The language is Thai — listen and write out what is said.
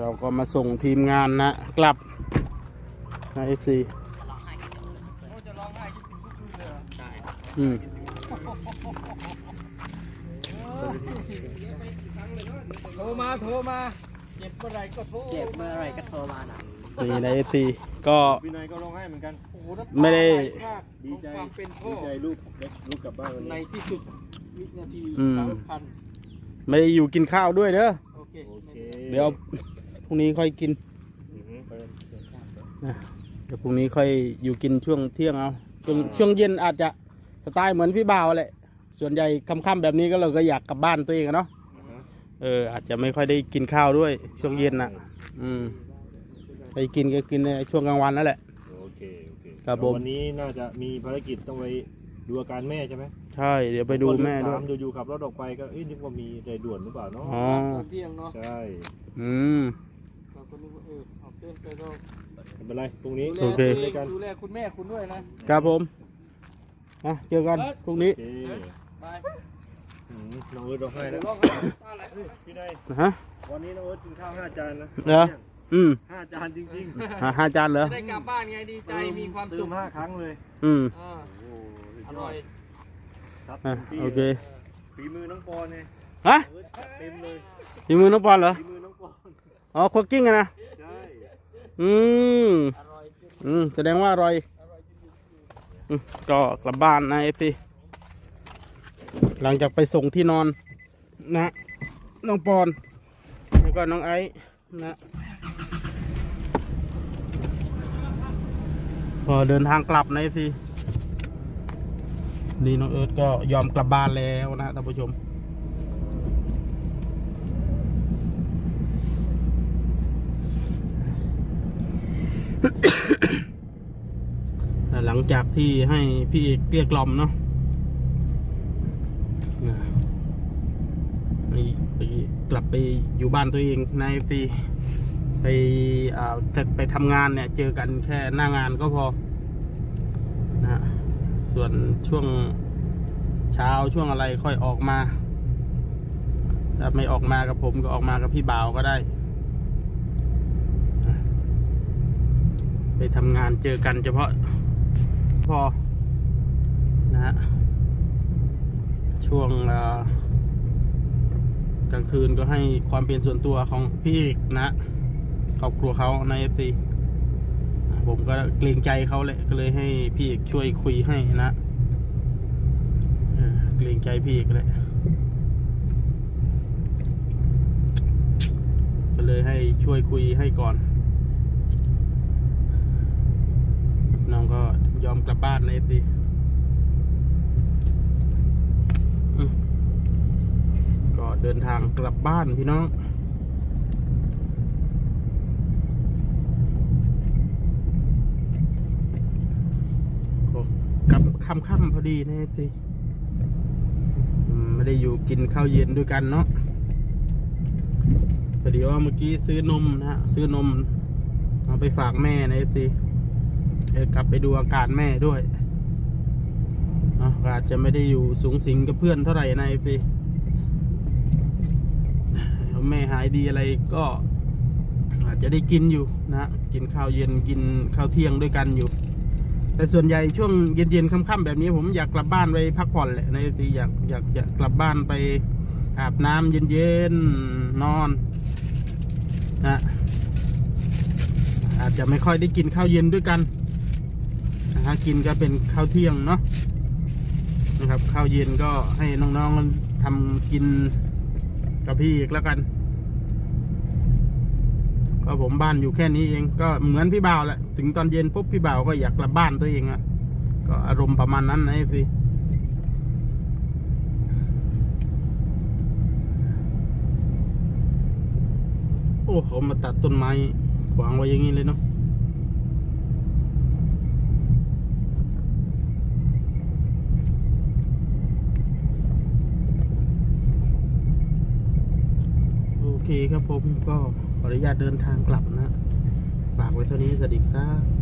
เราก็มาส่งทีมงานนะ กลับนะเอฟซีจะร้องไห้คิดถึงทุกคืนเลยเหรอใช่อืมโทรมาโทรมาเจ็บเมื่อไหรก็โทรเจ็บเมื่อไหรก็โทรมานะนี่นะเอฟซีก็พี่นายก็ร้องไห้เหมือนกันโอ้โหน้ำตาไม่ได้หลมากดีใจของความเป็นพ่ดีอใจลูกเล็กลูกกลับบ้านวันในนี้ที่สุดวินาทีอืมสำคัญไม่ได้อยู่กินข้าวด้วยเด้อโอ เคโอเคเดี๋ยวพรุ่งนี้ค่อยกินอือฮึไปเดี๋ยวพรุ่งนี้ค่อยอยู่กินช่วงเที่ยงเอาช่วงช่วงเย็นอาจจะสไตล์เหมือนพี่บ่าวแหละส่วนใหญ่ค่ำๆแบบนี้ก็เราก็อยากกลับบ้านตัวเองอะเนาะอือฮึเออ อาจจะไม่ค่อยได้กินข้าวด้วย ช่วงเย็นน่ะ อืมไปกินก็กินในช่วงกลางวันนั่นแหละ โอเค โอเคครับผม วันนี้น่าจะมีภารกิจต้องไปดูอาการแม่ใช่ไหม ใช่ เดี๋ยวไปดูแม่ด้วย ถามดูอยู่ขับรถออกไปก็เอ๊ะนึกว่ามีอะไรด่วนหรือเปล่าเนาะอ๋อ ตอนเที่ยงเนาะใช่อืม เราก็นึกว่าเออออกเดินไปก็ไม่เป็นไรพรุ่งนี้ ดูแลโอเค ตัวเองดูแลคุณแม่คุณด้วยนะ ครับผมอะเจอกันพรุ่งนี้โอเคบายอืมน้องเอิร์ธร้องไห้เดี๋แล้ยววร้องไห้ตาไหลพี่นายฮะ วันนี้น้องเอิร์ธกินข้าวห้าจานนะเหรอ อืมห้าจานจริงหาห้าจานเหรอ จะได้กลับบ้านไงดีๆใจมีความเติสุขมห้าครั้งเลยอืม อ่าโอ้โหสุดอยร่ออดย ครับอะต็มที่โอเคฝีมือน้องปอนไงฮะเอิร์ธเต็มเลยทีมือน้องปอนเหรอฝีมือน้องปอนอ๋อคุกกิ้งอะนะใช่อืมอร่อยจริงอืมแสดงว่าอร่อยอืมก็กลับบ้านนะเอฟซีหลังจากไปส่งที่นอน นะน้องปอนแล้วก็น้องไอซ์นะพอเดินทางกลับนะเอฟซี นี่น้องเอิร์ธก็ยอมกลับบ้านแล้วนะท่านผู้ชม หลังจากที่ให้พี่เอกเกลี้ยกล่อมเนาะนะไปกลับไปอยู่บ้านตัวเองในปีไปอ่าจะไปทำงานเนี่ย เจอกันแค่หน้างานก็พอนะฮะ ส่วนช่วงเช้าช่วงอะไรค่อยออกมาถ้าไม่ออกมากับผมก็ออกมากับพี่บ่าวก็ได้ ไปทำงานเจอกันเฉพาะพอนะฮะช่วงกลางคืนก็ให้ความเป็นส่วนตัวของพี่นะครอบครัวเขาในเอฟซี ผมก็เกรงใจเขาเลยก็เลยให้พี่เอกช่วยคุยให้นะเกรงใจพี่เอกเลยก็เลยให้ช่วยคุยให้ก่อน น้องก็ยอมกลับบ้านเลยสิก็เดินทางกลับบ้านพี่น้อง ก็กลับ ค่ำๆพอดีนะสิไม่ได้อยู่กินข้าวเย็นด้วยกันเนาะพอดีว่าเมื่อกี้ซื้อนมนะฮะซื้อนมเอาไปฝากแม่นะเอฟซีเอ่อกลับไปดูอาการแม่ด้วยอาจจะไม่ได้อยู่สูงสิงกับเพื่อนเท่าไหร่ในพีแม่หายดีอะไรก็อาจจะได้กินอยู่นะ กินข้าวเย็นกินข้าวเที่ยงด้วยกันอยู่ แต่ส่วนใหญ่ช่วงเย็นๆค่ำๆแบบนี้ผมอยากกลับบ้านไปพักผ่อนแหละในพีอยากอยากอยากกลับบ้านไปอาบน้ำเย็นๆนอนนะอาจจะไม่ค่อยได้กินข้าวเย็นด้วยกันนะฮะกินก็เป็นข้าวเที่ยงเนาะนะครับข้าวเย็นก็ให้น้องๆทำกินกับพี่อีกแล้วกัน ก็ผมบ้านอยู่แค่นี้เองก็เหมือนพี่บ่าวแหละถึงตอนเย็นปุ๊บพี่บ่าวก็อยากกลับบ้านตัวเองอะก็อารมณ์ประมาณนั้นนะไอ้พี่โอ้เขามาตัดต้นไม้ขวางไว้อย่างนี้เลยเนาะ เคครับผมก็ขออนุญาตเดินทางกลับนะฝากไว้เท่านี้สวัสดีครับ